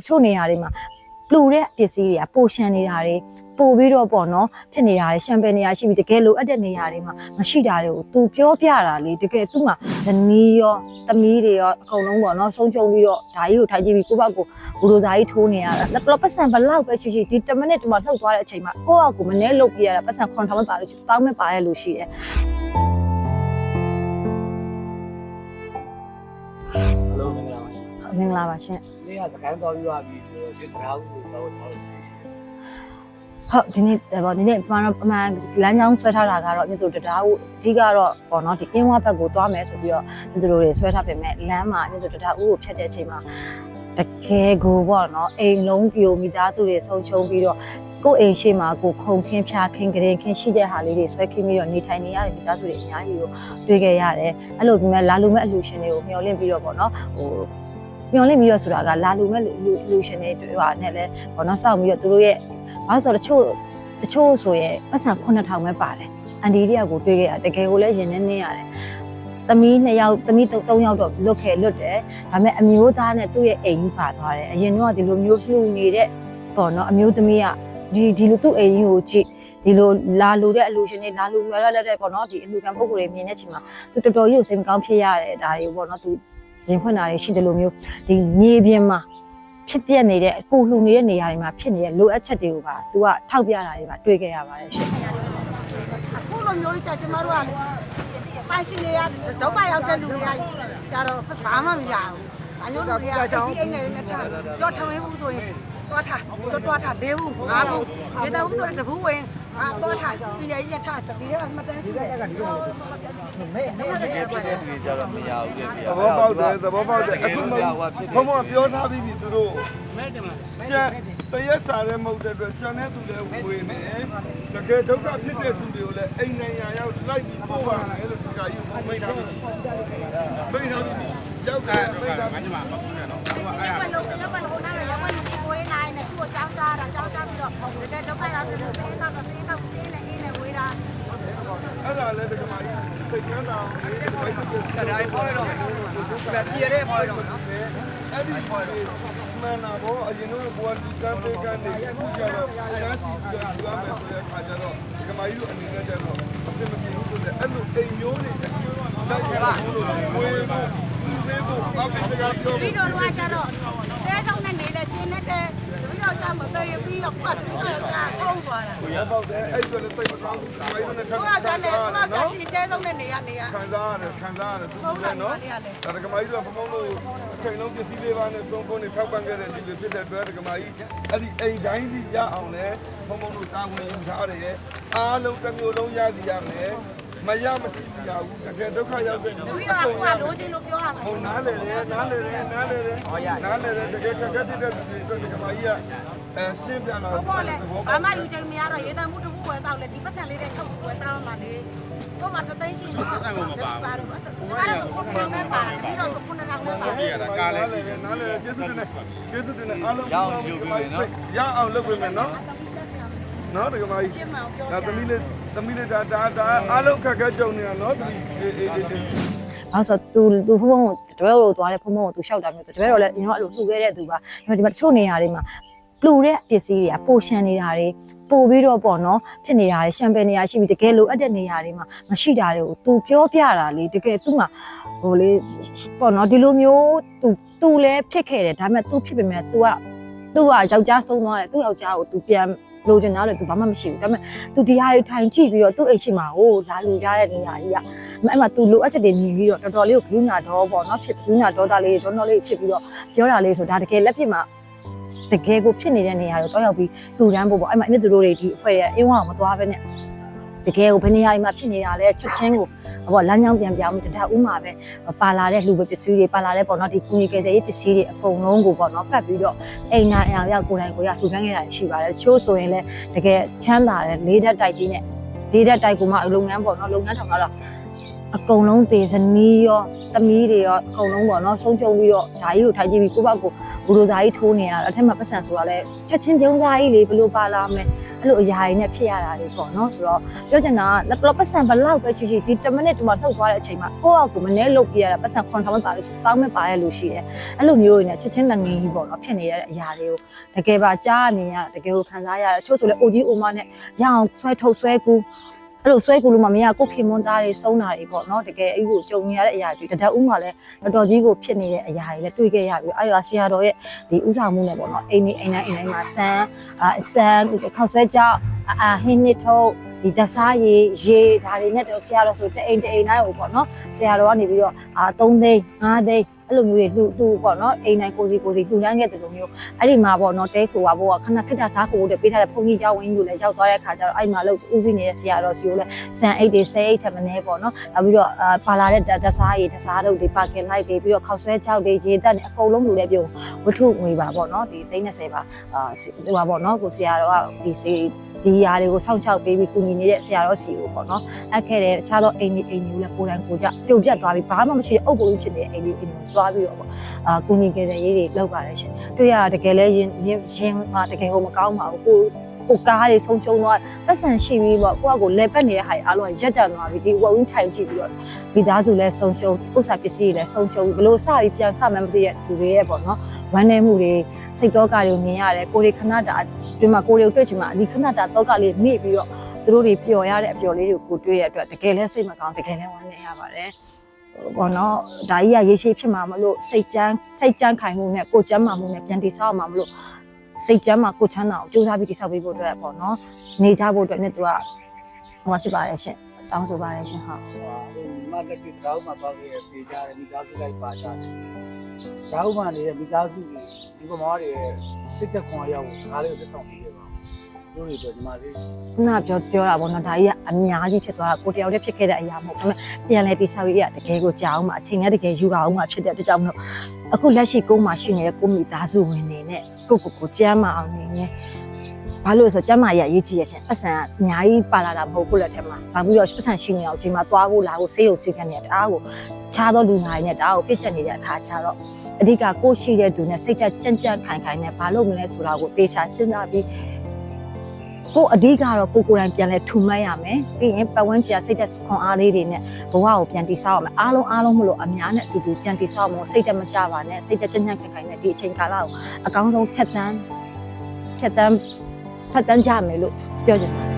တချို့နေရာတွေမှာပလူတဲ့ပစ္စည်းတွေကပိုရှန်နေတာတွေပိုပြီးတော့ပေါ့နော်ဖြစ်နေတာတွေရှမ်ပယ်နေရာရှိပြီးတကယ်လိုအပ်တဲ့နေရာတွေမှာမရှိတာတွေကို तू ပြောပြတာလေတကယ်သူ့မှာဇနီးရောသမီးတွေရောအကုန်လုံးပေါ့နော်ဆုံးချုံပြီးတော့ဒါကြီးကိုထိုင်ကြည့်ပြီးကိုယ့်ဘက်ကိုဘူလိုဇာကြီးထိုးနေရတာလက်တော့ပတ်စံဘလောက်ပဲရှိရှိဒီ10မိနစ်ဒီမှာလှုပ်သွားတဲ့အချိန်မှာကိုယ့်အကူမနှဲလုတ်ပြရတာပတ်စံခွန်ထောင်မပါလို့ရှိတောင်းမပါရလို့ရှိတယ် မင်္ဂလာပါရှင်။နေ့ကစကိုင်းသွားပြီးသွားပြီဆိုတော့ဒီတရားဥကိုတော့ထားလို့ရှိတယ်ဟုတ်ဒီနေ့ပေါ့ဒီနေ့အမှန်တော့အမှန်လမ်းကြောင်းဆွဲထားတာကတော့မြစ်တို့တရားဦးအဓိကတော့ပေါ့နော်ဒီအင်းဝဘက်ကိုသွားမယ်ဆိုပြီးတော့မြစ်တို့တွေဆွဲထားပေမဲ့လမ်းမှာမြစ်တို့တရားဦးကိုဖြတ်တဲ့အချိန်မှာတကယ်ကိုပေါ့နော်အိမ်လုံးပြိုမိသားစုတွေဆုံးရှုံးပြီးတော့ကိုယ့်အိမ်ရှိမှာကိုခုံခင်းဖျားခင်းကရင်ခင်းရှိတဲ့ဟာလေးတွေဆွဲခင်းပြီးတော့နေထိုင်နေရတဲ့မိသားစုတွေအများကြီးကိုတွေ့ခဲ့ရတယ်အဲ့လိုမျိုးလာလူမဲ့အလူရှင်တွေကိုမျှော်လင့်ပြီးတော့ပေါ့နော်ဟို မျှော်လင့်ပြီးတော့ဆိုတာကလာလူမဲ့လူလူရှင်တွေတွေ့ပါနဲ့လဲပေါ့နော်စောင့်ပြီးတော့သူတို့ရဲ့ဘာလို့ဆိုတော့တချို့တချို့ဆိုရင်ပတ်စံ9000ပဲပါတယ်အန်ဒီတယောက်ကိုတွေးခဲ့ရတကယ်ကိုလည်းရင်နဲ့နေရတယ်သမီး2ယောက်သမီး3ယောက်တော့လွတ်ခဲ့လွတ်တယ်ဒါပေမဲ့အမျိုးသားနဲ့သူ့ရဲ့အိမ်ကြီးပါသွားတယ်အရင်တော့ဒီလိုမျိုးလှူနေတဲ့ပေါ့နော်အမျိုးသမီးကဒီဒီလိုသူ့အိမ်ကြီးကိုကြည့်ဒီလိုလာလူတဲ့အလူရှင်တွေလာလူရရလက်တဲ့ပေါ့နော်ဒီအလူခံပုံကိုယ်တွေမြင်တဲ့ချိန်မှာသူတော်တော်ကြီးကိုစိတ်မကောင်းဖြစ်ရတယ်ဒါတွေပေါ့နော်သူ ရင်ဖွင့်တာတွေရှိတယ်လို့မျိုးဒီမြေပြင်မှာဖြစ်ပြနေတဲ့ကိုလှူနေတဲ့နေရာတွေမှာဖြစ်နေတဲ့လိုအပ်ချက်တွေကိုပါ तू ကထောက်ပြတာတွေပါတွေ့ခဲ့ရပါတယ်ရှင်အခုလိုမျိုးကြကျမတို့ကလေပိုင်ရှင်တွေကဒုက္ခရောက်တဲ့လူတွေကကြတော့ဘာမှမရဘူး။အညို့လူတွေကဒီအိမ်ငယ်နဲ့ထားကြောထမင်းဘူးဆိုရင် တွားထားကြောတွားထား၄ဘူး၅ဘူးရေတဘူးဆိုရင်တဘူးဝင်အာတွားထားပြီးနေရထားဒီထဲမှာမတန်းရှိတယ်။တကယ်ဖြစ်တဲ့လူတွေကြတော့မရဘူးလေဗျာသဘောပေါက်တယ်သဘောပေါက်တယ်အခုမှဘုံဘပြောထားပြီးပြီသူတို့ကျန်တရက်စားရဲမဟုတ်တဲ့အတွက်ကျန်တဲ့သူတွေဝေနေတကယ်ဒုက္ခဖြစ်တဲ့သူတွေကိုလည်းအိမ်နိုင်ရာရောက်လိုက်ပြီးပို့ပါမယ်လို့ဒီကကြီးကမိတ်ထားပြီမိတ်ထားပြီရောက်တယ်မိတ်ထားပြီရက်ွက်လုံးရက်ွက်လုံးနားရက်ွက်လူကိုဝေးနိုင်တယ်သူ့ကိုကြောင်းသားတာကြောင်းသားပြီးတော့ တကယ်ဒုက္ခရောက်တဲ့လူတွေကတော့စေးတော့စေးနေအေးနေဝေးတာအဲ့ဒါလည်းဒီကမာကြီးစိတ်ချမ်းသာအောင်ဒီကမာကြီး။ဒါတိုင်းပေါ်ရတော့ပြည့်ရဲပေါ်ရတော့နော်အဲ့ဒီမှန်တာဘောအရင်တို့ဘောဒီကံတေကန်နေခုကျတော့ကျန်းစီပြရမယ်ဆိုတဲ့အခါကျတော့ဒီကမာကြီးတို့အနေနဲ့ကျတော့အစ်မပြေဘူးဆိုတဲ့အဲ့လိုအိမ်မျိုးတွေလိုက်ရပါဘူးလို့ဝေးဖို့ဝေးဖို့အပိစကားပြောပြီးတော့တော့ကျတော့တဲဆောင်နဲ့နေလဲကျင်းနေတဲ့ပြီးတော့ကျ မသေးပြီးတော့ပတ်ပြီးတော့ကျဆုံးသွားတာရပေါက်တယ်အဲ့ဆိုလည်းစိတ်မကောင်းဘူး။ဘာလို့လဲခံဘုစားရားရကျတယ်န်တယ်ဘုရားကျနော်စီတဲဆုံးနဲ့နေရနေရခံစားရတယ်ခံစားရတယ်သူကလည်းနော်။ဒါကမာကြီးကဘုံဘုံတို့အချိန်လုံးပစ္စည်းလေးပါနဲ့သုံးဖို့နဲ့ထောက်ပံ့ခဲ့တဲ့ဒီလိုဖြစ်တဲ့အတွက်ဒါကမာကြီးအဲ့ဒီအိမ်တိုင်းကြီးရအောင်လဲဘုံဘုံတို့တာဝန်ယူထားတယ်။အားလုံးတစ်မျိုးလုံးရစီရမယ်။မရမရှိစီရဘူးတကယ်ဒုက္ခရောက်တဲ့လူပြီးတော့ဘုရားလိုချင်လို့ပြောရမှာဟိုနားလေလေနားလေလေနားလေလေနားလေလေတကယ်ခက်ခက်တဲ့လူတွေဆိုဒီကမာကြီးက အဲရှင်းပြတော့ဟုတ်ပေါ့လေဘာမှယူချိန်မရတော့ရေတံမှုတစ်ခုပဲတောက်လေဒီပတ်စံလေးနဲ့ထုတ်ဖို့ပဲတောက်မှလေကိုမတသိန်းရှိရင်ပတ်စံကိုမပါဘူးအဲ့ဒါဆိုခုနှစ်နဲ့ပါတယ်ပြီးတော့ဆိုခုနှစ်ထောင်နဲ့ပါပြရတာကားလဲနားလဲကျေးဇူးတင်တယ်ကျေးဇူးတင်တယ်အားလုံးရအောင်ယူပေးမယ်နော်ရအောင်လုပ်ပေးမယ်နော်နော်ဒီကမကြီးဒါသမီးလေးသမီးလေးဒါဒါဒါအားလုံးခက်ခဲကြုံနေတာနော်သမီးအေးအေးအေးအဲ့ဆိုသူသူဖုံဖုံကိုတပည့်တော်သွားတယ်ဖုံဖုံကိုသူလျှောက်တာမျိုးတပည့်တော်လည်းအရင်ကအဲ့လိုလှူခဲ့တဲ့သူပါဒါပေမဲ့ဒီမှာတချို့နေရာတွေမှာ လူတဲ့ပစ္စည်းတွေကပိုရှန်နေတာတွေပို့ပြီးတော့ပေါ့နော်ဖြစ်နေတာတွေရှမ်ပယ်နေရာရှိပြီးတကယ်လိုအပ်တဲ့နေရာတွေမှာမရှိတာတွေကို तू ပြောပြတာလေတကယ်သူ့မှာဟိုလေပေါ့နော်ဒီလိုမျိုး तू तू လည်းဖြစ်ခဲ့တယ်ဒါပေမဲ့ तू ဖြစ်ပေမဲ့ तू က तू ကယောက်ျားဆုံးသွားတယ်သူ့ယောက်ျားကို तू ပြန်လိုချင်တာလေ तू ဘာမှမရှိဘူးဒါပေမဲ့ तू ဒီဟာတွေထိုင်ကြည့်ပြီးတော့သူ့အိမ်ရှိမှာဟိုလာလူကြတဲ့နေရာကြီးက အဲ့မှာ तू လိုအပ်ချက်တွေမြင်ပြီးတော့တော်တော်လေးကိုဂရုဏာတော့ပေါ့နော်ဖြစ်ဂရုဏာဒေါသလေးဒေါနော်လေးဖြစ်ပြီးတော့ပြောတာလေးဆိုဒါတကယ်လက်ဖြစ်မှာ တကယ်ကိုဖြစ်နေတဲ့နေရာကိုတော့ရောက်ပြီးလူတန်းဖို့ပေါ့အဲ့မှာအမြင့်သူတို့တွေဒီအဖွဲ့ရဲ့အင်းဝအောင်မသွားဘဲနဲ့တကယ်ကိုဘယ်နေရာတွေမှာဖြစ်နေတာလဲချက်ချင်းကိုပေါ့လမ်းကြောင်းပြန်ပြောင်းပြီးတဒါဥမှာပဲပါလာတဲ့လူပဲပစ္စည်းတွေပါလာတဲ့ပေါ့နော်ဒီကုညီကယ်ဆယ်ရေးပစ္စည်းတွေအကုန်လုံးကိုပေါ့နော်ဖတ်ပြီးတော့အိမ်နာအောင်ရောက်ကိုယ်တိုင်ကိုရလှူခန်းခဲ့တာရှိပါတယ်ချိုးဆိုရင်လည်းတကယ်ချမ်းသာတဲ့လေးဓာတ်တိုက်ကြီးနဲ့လေးဓာတ်တိုက်ကိုမှလုပ်ငန်းပေါ့နော်လုပ်ငန်းထောင်တော့အကုန်လုံးသေဇနီးရောသမီးတွေရောအကုန်လုံးပေါ့နော်ဆုံးချုံပြီးတော့ဒါကြီးကိုထိုင်ကြည့်ပြီးကိုယ့်ဘက်ကို ဘူရိုဇာကြီးထိုးနေရတာအထက်မှာပတ်စံဆိုတာလဲချက်ချင်းပြုံးစားကြီးလေဘယ်လိုပါလာမလဲအဲ့လိုအရာတွေနဲ့ဖြစ်ရတာတွေပေါ့နော်ဆိုတော့ပြောချင်တာကလက်ပတ်စံဘလောက်ပဲရှိရှိဒီ10မိနစ်ဒီမှာထုတ်သွားတဲ့အချိန်မှာကိုယ့်အကူမနေလုတ်ပြရတာပတ်စံခွန်ထောင်မဲ့ပါလို့တောင်းမဲ့ပါရလို့ရှိတယ်အဲ့လိုမျိုးတွေနဲ့ချက်ချင်းလက်ငင်းကြီးပေါ့နော်ဖြစ်နေရတဲ့အရာတွေကိုတကယ်ပါကြားမြင်ရတကယ်ကိုခံစားရတာချို့ဆိုလဲအိုကြီးအိုမနဲ့ရအောင်ဆွဲထုတ်ဆွဲကူ အဲ့လိုဆွဲကူလို့မှမရကိုခင်မွန်းသားတွေစုံတာတွေပေါ့နော်တကယ်အဲ့ကိုကြုံနေရတဲ့အရာတွေတဒက်ဦးမှလည်းတော်တော်ကြီးကိုဖြစ်နေတဲ့အရာတွေလည်းတွေ့ခဲ့ရပြီအဲ့ဒါဆရာတော်ရဲ့ဒီဥဆောင်မှုနဲ့ပေါ့နော်အိမ်နေအိမ်တိုင်းအိမ်တိုင်းမှာဆန်းအာဆန်းခောက်ဆွဲကြောက်အာဟင်းနစ်ထုတ်ဒီတစားရေရေဒါတွေနဲ့တော့ဆရာတော်ဆိုတအိမ်တအိမ်တိုင်းကိုပေါ့နော်ဆရာတော်ကနေပြီးတော့အာ3သိန်း5သိန်း အဲ့လိုမျိုးတွေလှူလှူပေါ့နော်အိမ်တိုင်းကိုစီကိုစီလှူဒန်းခဲ့တယ်လို့မျိုးအဲ့ဒီမှာပေါ့နော်တဲခိုကဘောကခဏခက်တာဓာတ်ကိုတပေးထားတဲ့ဖုန်ကြီးเจ้าဝင်းကြီးကိုလည်းရောက်သွားတဲ့အခါကျတော့အဲ့မှာလို့ဦးစီးနေတဲ့ဆရာတော်စီကိုလည်းဇန်အိတ်တွေဆဲအိတ်ထက်မနေပေါ့နော်နောက်ပြီးတော့အာပါလာတဲ့တစားရေတစားတို့တွေပါကင်လိုက်တွေပြီးတော့ခောက်ဆွဲချောက်တွေရေတက်တွေအကုန်လုံးလူလည်းပြုံဝတ္ထုငွေပါပေါ့နော်ဒီ30ပါအာဟိုပါပေါ့နော်ကိုဆရာတော်ကဒီစေ ဒီຢာတွေကိုစောင့်ရှောက်ပေးပြီးကုညီနေတဲ့ဆရာတော်စီကိုပေါ့နော်အပ်ခဲ့တဲ့တခြားသောအိမ်ကြီးအိမ်ကြီးကိုလည်းကိုယ်တိုင်ကိုယ်ကြပြုတ်ပြတ်သွားပြီးဘာမှမရှိတဲ့အုပ်ပုံဖြစ်နေတဲ့အိမ်ကြီးအိမ်ကြီးကိုသွားပြီးတော့ပေါ့အာကုညီခဲ့တဲ့ရေးတွေလောက်ပါတယ်ရှင်တွေ့ရတာတကယ်လဲရင်ရင်ရင်ကတကယ်ကိုမကောင်းပါဘူးကို ကိုကားတွေဆုံးရှုံးသွားပတ်စံရှိပြီးပေါ့ကိုကကိုလက်ပတ်နေတဲ့ဟာအားလုံးရက်တန်သွားပြီးဒီဝဝင်းထိုင်ကြည့်ပြီးတော့မိသားစုလည်းဆုံးရှုံးဥစ္စာပစ္စည်းတွေလည်းဆုံးရှုံးပြီးဘလို့စပြီးပြန်ဆမှန်းမသိတဲ့လူတွေရဲ့ပေါ့နော်ဝမ်းနည်းမှုတွေစိတ်တော့ကတွေကိုမြင်ရတယ်ကိုတွေခဏတာဒီမှာကိုတွေကိုတွေ့ချင်မှဒီခဏတာတော့ကလေးမေ့ပြီးတော့သူတို့တွေပျော်ရတဲ့အပျော်လေးတွေကိုကိုတွေ့ရတဲ့အတွက်တကယ်လဲစိတ်မကောင်းတကယ်လဲဝမ်းနည်းရပါတယ်ဘောနော်ဒါကြီးကရေရှိဖြစ်မှာမလို့စိတ်ကြမ်းစိတ်ကြမ်းခိုင်မှုနဲ့ကိုကြမ်းမာမှုနဲ့ပြန်တည်ဆောက်မှာမလို့ စိတ်ကြမ်းမှာကိုချမ်းသာအောင်ကြိုးစားပြီးတည်ဆောက်ပေးဖို့အတွက်ပေါ့နော်နေကြဖို့အတွက်မြတ်သူကဟိုဖြစ်ပါတယ်ရှင်တောင်းဆိုပါတယ်ရှင်ဟုတ်ဟိုမတ်တက်တရားဥမှာပါခဲ့ပြေးကြတယ်မိသားစုလိုက်ပါကြတယ်တရားဥမှာနေတဲ့မိသားစုတွေဒီကမားတွေစစ်တက်ခွန်ရောက်ခါလေးကိုသက်ဆောင်ပြီးတယ်ပါ တို့တွေတော့ဒီမှာလေးခုနပြောပြောတာပေါ့နော်ဒါကြီးကအများကြီးဖြစ်သွားတာကိုတယောက်တည်းဖြစ်ခဲ့တဲ့အရာမဟုတ်ဘူးဒါပေမဲ့ပြန်လဲတိဆောက်ရေးရတကယ်ကိုကြာအောင်မှာအချိန်နဲ့တကယ်ယူပါအောင်မှာဖြစ်တဲ့အတွက်ကြောင့်မလို့အခုလက်ရှိကုန်းမှာရှိနေတဲ့ကိုမိသားစုဝင်နေနဲ့ကိုကိုကိုကြမ်းမအောင်နေနေဘာလို့လဲဆိုတော့ကျမ်းမာရေးအရေးကြီးရရှင်ပတ်စံကအများကြီးပါလာတာမဟုတ်ဘူးလက်ထက်မှာဘာပြီးတော့ပတ်စံရှိနေအောင်ဒီမှာသွားဖို့လာဖို့ဆေးရုံဆေးခန်းနေတအားကိုခြားသောလူနာတွေနဲ့တအားကိုပြစ်ချက်နေတဲ့အခါကျတော့အဓိကကိုရှိတဲ့သူနဲ့စိတ်သက်ကြံ့ကြံ့ခိုင်ခိုင်နဲ့ဘာလို့မလဲဆိုတာကိုတေချာစဉ်းစားပြီး ကိုအဓိကတော့ကိုကိုယ်တိုင်ပြန်လဲထူမှတ်ရမယ်ပြီးရင်ပတ်ဝန်းကျင်စိတ်သက်ခွန်အားလေးတွေနဲ့ဘဝကိုပြန်တည်ဆောက်ရမယ်အားလုံးအားလုံးမလို့အများနဲ့အတူတူပြန်တည်ဆောက်မို့စိတ်သက်မကြပါနဲ့စိတ်သက်ကြံ့ကြံ့ခိုင်ခိုင်နဲ့ဒီအချိန်ကာလကိုအကောင်းဆုံးဖြတ်တန်းဖြတ်တန်းဖြတ်တန်းကြမယ်လို့ပြောချင်ပါတယ်